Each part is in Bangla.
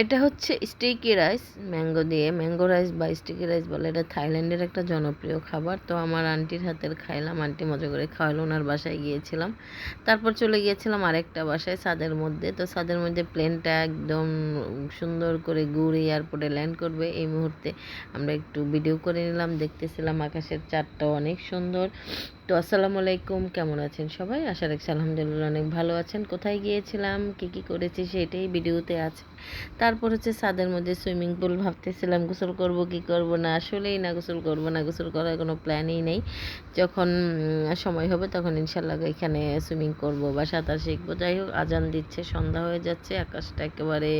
এটা হচ্ছে স্টিকি রাইস ম্যাঙ্গো দিয়ে। ম্যাঙ্গো রাইস বা স্টিকি রাইস বলে, এটা থাইল্যান্ডের একটা জনপ্রিয় খাবার। তো আমার আন্টির হাতের খাইলাম, আন্টি মজা করে খাওয়ালো, ওনার বাসায় গিয়েছিলাম। তারপর চলে গিয়েছিলাম আরেকটা বাসায় ছাদের মধ্যে। তো ছাদের মধ্যে প্লেনটা একদম সুন্দর করে ঘুরে এয়ারপোর্টে ল্যান্ড করবে। এই মুহূর্তে আমরা একটু ভিডিও করে নিলাম, দেখতেছিলাম আকাশের চারটা অনেক সুন্দর। তো আসসালামু আলাইকুম, কেমন আছেন সবাই? আশা রাখছি আলহামদুলিল্লাহ অনেক ভালো আছেন। কোথায় গিয়েছিলাম, কি কি করেছি সেটাই ভিডিওতে আছে। তারপর হচ্ছে ছাদের মধ্যে সুইমিং পুল ভাবতেছিলাম, গোসল করব, কি করব? না, আসলেই না গোসল করব, না গোসল করার কোনো প্ল্যানই নেই। যখন সময় হবে তখন ইনশাল্লাহ এখানে সুইমিং করব বা সাঁতার শিখব। যাই হোক, আজান দিচ্ছে, সন্ধ্যা হয়ে যাচ্ছে, আকাশটা একেবারে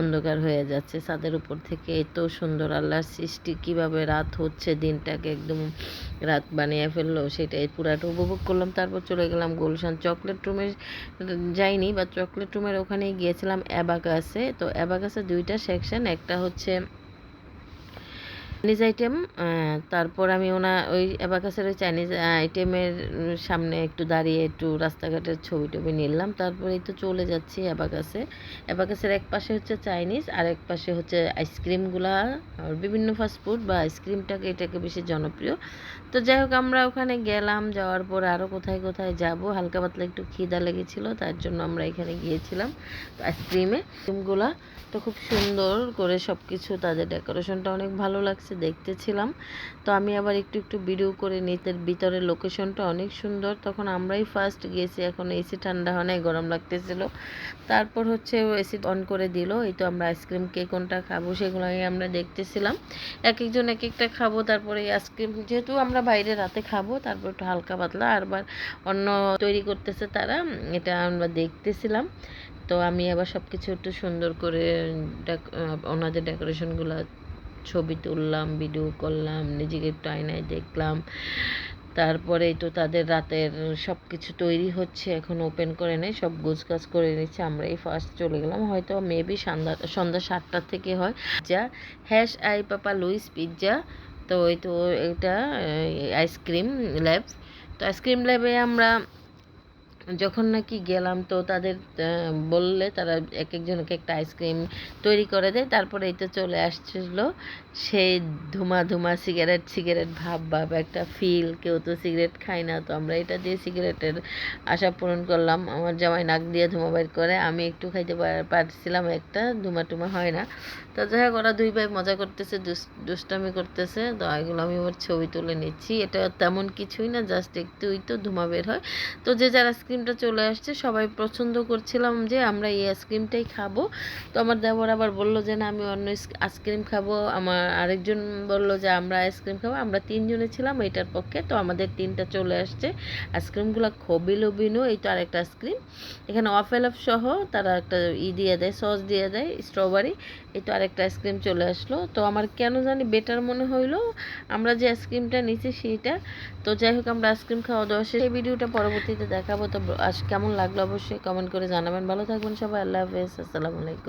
অন্ধকার হয়ে যাচ্ছে। ছাদের উপর থেকে এত সুন্দর আল্লাহর সৃষ্টি, কীভাবে রাত হচ্ছে, দিনটাকে একদম রাত বানিয়ে ফেলল সেটাই পুরাটা উপভোগ করলাম, তারপর চলে গেলাম গুলশান চকলেট রুমে, যাইনি বা চকলেট রুমের ওখানেই গিয়েছিলাম অ্যাবাকাসে। তো অ্যাবাকাসে দুইটা সেকশন, একটা হচ্ছে চাইনিজ আইটেম তারপর আমি ওনা ওই অ্যাবাকাসের ওই চাইনিজ আইটেমের সামনে একটু দাঁড়িয়ে একটু রাস্তাঘাটের ছবি টবি নিলাম। তারপরেই তো চলে যাচ্ছি অ্যাবাকাসে। অ্যাবাকাসের এক পাশে হচ্ছে চাইনিজ আর এক পাশে হচ্ছে আইসক্রিমগুলা আর বিভিন্ন ফাস্টফুড বা আইসক্রিমটাকে এটাকে বেশি জনপ্রিয়। তো যাই হোক, আমরা ওখানে গেলাম, যাওয়ার পর আরও কোথায় কোথায় যাব, হালকা পাতলা একটু খিদা লেগেছিলো, তার জন্য আমরা এখানে গিয়েছিলাম আইসক্রিমে আইসক্রিমগুলা তো খুব সুন্দর করে সব কিছু তাদের ডেকোরেশনটা অনেক ভালো লাগছে। দেখতেছিলাম। তো আমি আবার একটু একটু ভিডিও করে নিতের ভিতরের লোকেশনটা অনেক সুন্দর। তখন আমরাই ফার্স্ট গিয়েছি এখন এসি ঠান্ডা হয় গরম লাগতেছিল। তারপর হচ্ছে এসি অন করে দিল। এই তো আমরা আইসক্রিম কে কোনটা খাব সেগুলোই আমরা দেখতেছিলাম। এক একজন এক একটা খাব। তারপরে আইসক্রিম যেহেতু আমরা বাইরে রাতে খাব, তারপর একটু হালকা পাতলা আরবার অন্য তৈরি করতেছে তারা। এটা আমরা দেখতেছিলাম। তো আমি আবার সব কিছু একটু সুন্দর করে ওনাদের ডেকোরেশনগুলো ছবি তুললাম ভিডিও করলাম, নিজেকে একটু আয়নায় দেখলাম। তারপরে তো তাদের রাতের সব কিছু তৈরি হচ্ছে, এখন ওপেন করে নেই, সব গোছগাছ করে নিচ্ছে। আমরা এই ফার্স্ট চলে গেলাম, হয়তো মেবি সন্ধ্যা সন্ধ্যা সাতটার থেকে হয়। যা হ্যাশ আই, পাপা, লুইস পিৎজা, তো ওই তো এটা আইসক্রিম ল্যাব তো আইসক্রিম ল্যাবে আমরা যখন নাকি গেলাম তো তাদের বললে তারা এক একজনকে একটা আইসক্রিম তৈরি করে দেয়। তারপরে এই তো চলে আসছিল সেই ধুমা ধুমা সিগারেট সিগারেট ভাব ভাব, একটা ফিল কেউ তো সিগারেট খায় না। তো আমরা এটা দিয়ে সিগারেটের আশা পূরণ করলাম। আমার জামাই নাক দিয়ে ধুমা বের করে, আমি একটু খাইতে পারছিলাম একটা, ধুমা টুমা হয় না। তো যাই হোক, ওরা দুই ভাই মজা করতেছে দুষ্টামি করতেছে। তো এগুলো আমি আমার ছবি তুলে নিচ্ছি। এটা তেমন কিছুই না, জাস্ট একটুই তো ধুমা বের হয়। তো যে যার আইসক্রিমটা চলে আসছে। সবাই পছন্দ করছিলাম যে আমরা এই আইসক্রিমটাই খাব। তো আমার দেবর আবার বলল যে, না, আমি অন্য আইসক্রিম খাব। আমার আরেকজন বলল যে, আমরা আইসক্রিম খাব। আমরা তিনজনে ছিলাম এটার পক্ষে। তো আমাদের তিনটা চলে আসছে। আইসক্রিমগুলো খুবই লবিনো এই তো আরেকটা আইসক্রিম। এখানে অফেল অফ সহ তারা একটা ই দিয়ে দেয়, সস দিয়ে দেয়, স্ট্রবেরি। এই তো আরেকটা আইসক্রিম চলে আসলো। তো আমার কেন জানি বেটার মনে হইল, আমরা যে আইসক্রিমটা নিচ্ছি সেইটা। তো যাই হোক, আমরা আইসক্রিম খাওয়া দাওয়া সেই ভিডিওটা পরবর্তীতে দেখাবো। তো আজ কেমন লাগল অবশ্যই কমেন্ট করে জানাবেন। ভালো থাকবেন সবাই আল্লাহ হাফেজ আসসালামু আলাইকুম।